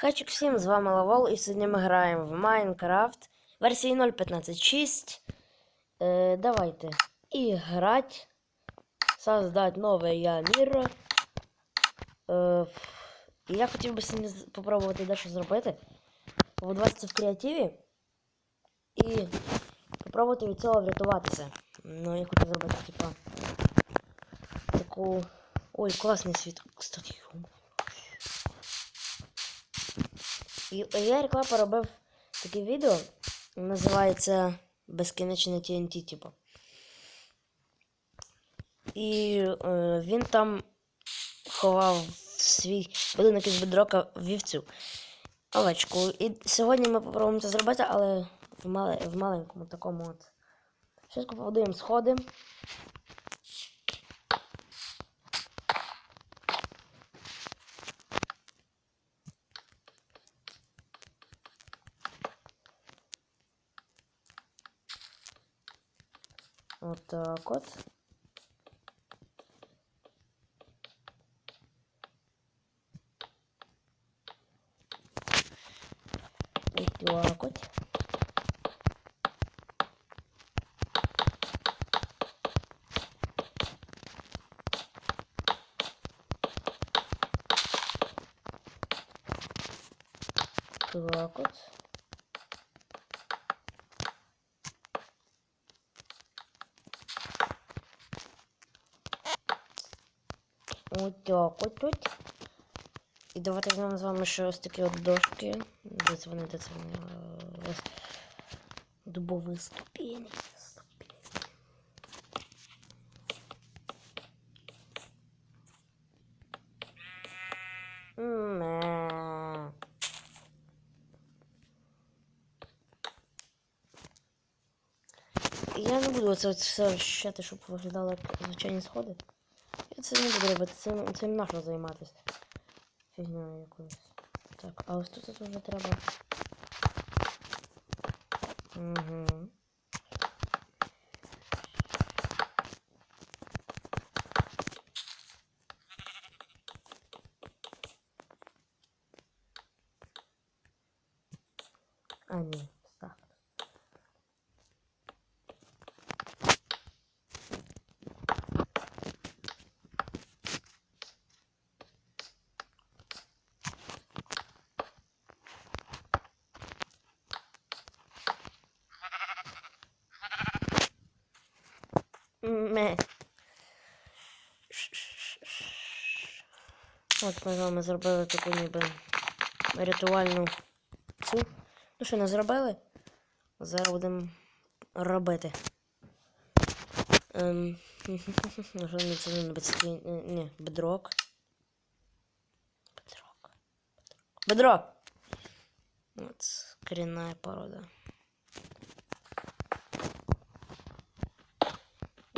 Хачик всім, з вами Лавол, і сьогодні ми граємо в Майнкрафт версії 0.15.6. Е, давайте играть, создать нове я мир. Е, і я хотів би сьогодні з- попробувати дещо зробити. Побудуватися в креативі і попробувати від цього врятуватися. Ну, я хочу зробити, типа, таку. Ой, класний світ, кстати. Я реклама робив таке відео, називається Безкінечне TNT, типу. І е, він там ховав свій будинок із бедрока вівцю. Овечку. І сьогодні ми попробуємо це зробити, але в, мале, в маленькому такому от. Швидко побудуємо сходи. Так вот. Вот так вот. Так вот. От так от тут. І давайте візьмемо з вами ще ось такі от дошки. Де це вони, де це вони? Е, Ось. Дубові ступені. ступені. Ме. Я не буду це все розчищати, щоб виглядало як звичайні сходи. Це не буду цим, цим нахрен займатися. Фігньою якоюсь. Так, а ось тут тут вже треба. Угу. А, ні, так. Ме. От ми з вами зробили таку ніби рятувальну цю. Ну що, не зробили? Зараз будемо робити. Ем. Не це не. Ні, бедрок. Бедрок. Бедрок. От корінна порода.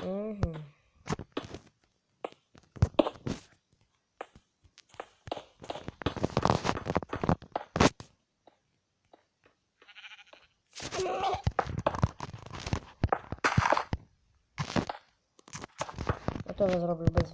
Угу. Теж зроблю без.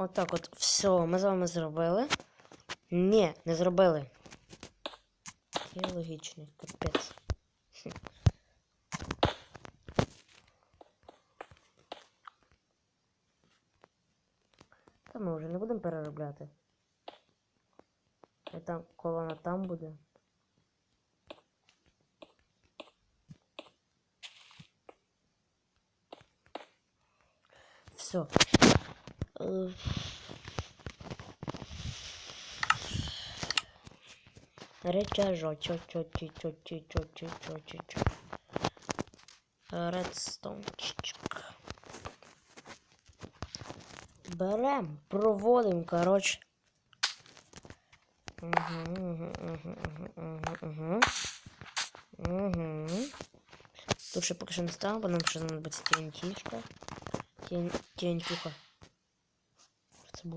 Отак от, все, ми з вами зробили. Ні, не зробили. Я логічний, капець. Та ми вже не будемо переробляти. І там колона там буде. Все. Речажочок. Редстончик. Берем, проводим, короче. Угу, угу, угу, угу, угу. Угу. Тут ще поки що не ставимо, бо нам ще знадобиться тінь тінь, тінь це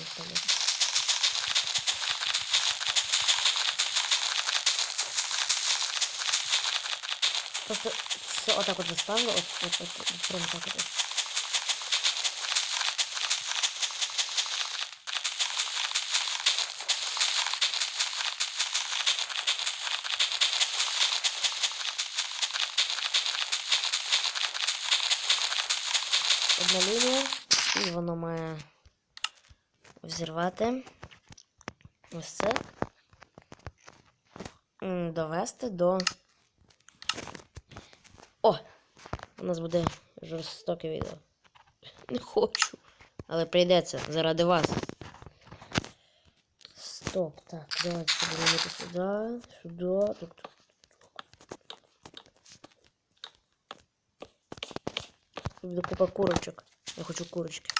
виставляти. Просто все отак от заставлю, от, от, от, от, прям так от. Одна лінія, і воно має взірвати ось це. Довести до. О! У нас буде жорстоке відео. Не хочу. Але прийдеться заради вас. Стоп, так, давайте будемо сюди, сюди, тук, Тут купа курочок. Я хочу курочки.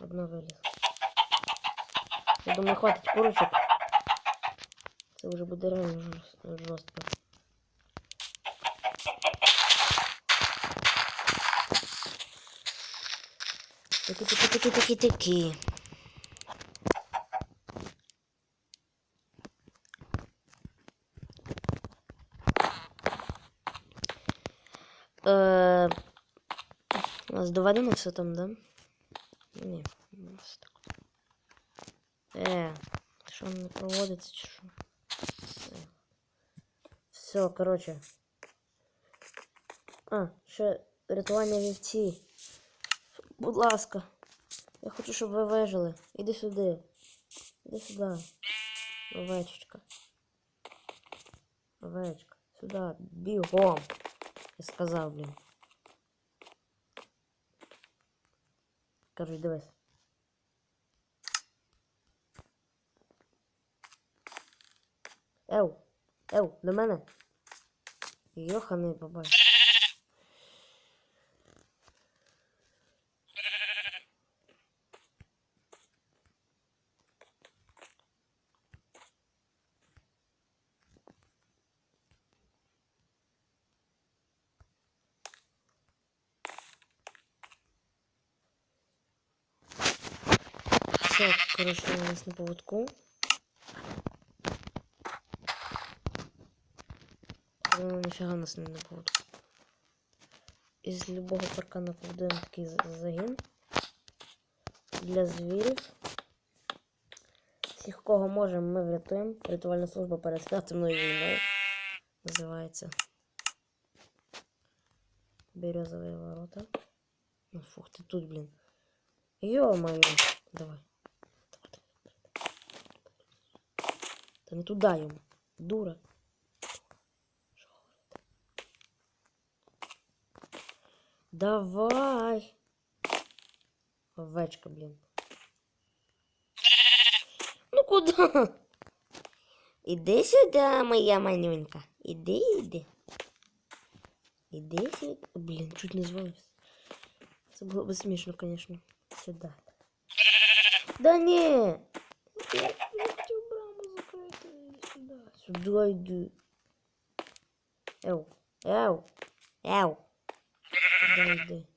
Одна вилізла. Я думаю, хватить курочок. Це вже буде реально жорст- жорстко. Такі-такі-такі-такі-такі. Е, у нас доведено все там, да? Ні, у нас так. от. Е, що не проводиться, чи що? Все, короче. А, ще рятування вівці. Будь ласка. Я хочу, щоб ви вижили. Іди сюди. Іди сюди. Овечечка. Овечка. Сюди. Бігом. Я сказав, блін. Короче, дивись. Ев, ев, до мене. Йоханий бабай. Все, короче, у нас на поводку. Ну, ніфіга у нас не на поводку. Із любого паркана побудуємо такий за- загін для звірів. Всіх, кого можемо, ми врятуємо. Рятувальна служба перед атомною війною. Називається. Березові ворота. Ну, фух, ти тут, блін. Ё-моё. Давай, Та не туди йому. Дура. Що говорити? Давай. Овечка, блін. Ну куди? Іди сюди, моя манюнька. Іди, іди. Іди сюди. Блін, чуть не звалився. Це було б смішно, звісно. Сюди. Да ні. Sou doido. Eu. Eu. Eu. Doido.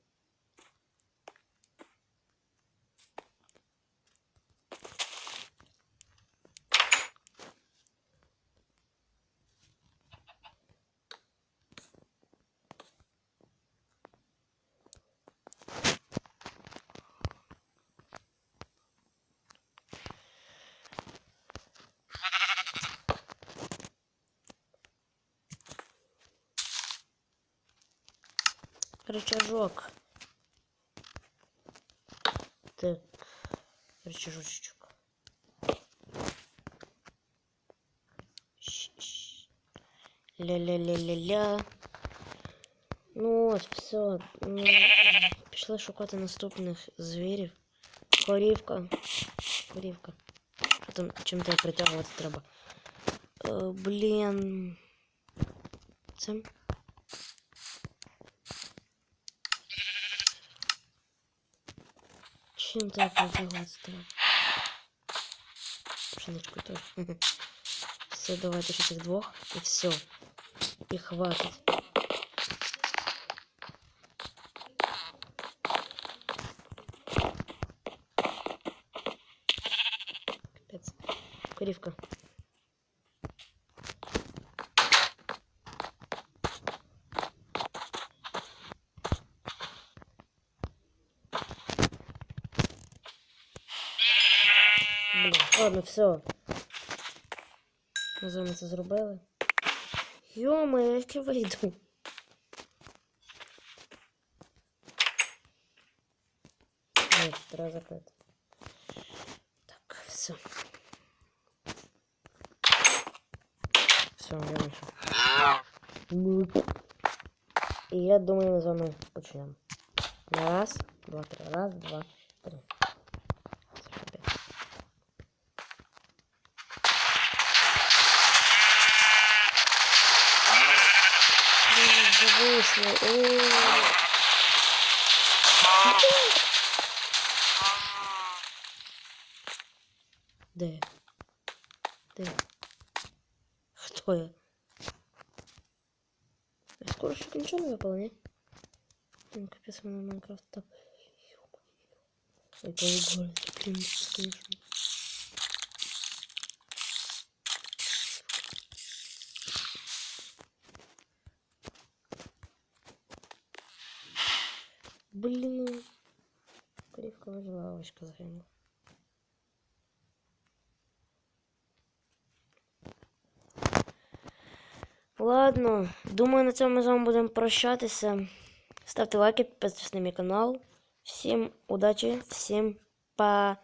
Рычажок. Так. Рычажочек. Щ-щ. Ля-ля-ля-ля-ля. Ну от, все. Ну, пішли шукати наступних звірів. Корівка. Корівка. Що там, чим тебе притягувати треба? Е, блін. Цим. Чим тебе притягувати треба? Пшеничку теж. Все, давайте ще цих двох. І все. І хватить. Капец. Курівка. Блін, ладно, все. Ми з вами це зробили. Йома, як я вийду. Ні, треба закрити. Так, все. Все, я вийшов. Ну. І я думаю, ми з вами почнемо. Раз, два, три. Раз, два, три. Блін, зависло. О. Де? Де? Хто я? Я скоро ще нічого не випало, ні? Блін, капець мене Майнкрафт так. Ой, паук говорить, крім скажу. Блін. Корівка вижила, овочка загинула. Ладно, думаю, на цьому ми з вами будемо прощатися. Ставте лайки, підписуйтесь на мій канал. Всім удачі, всім па.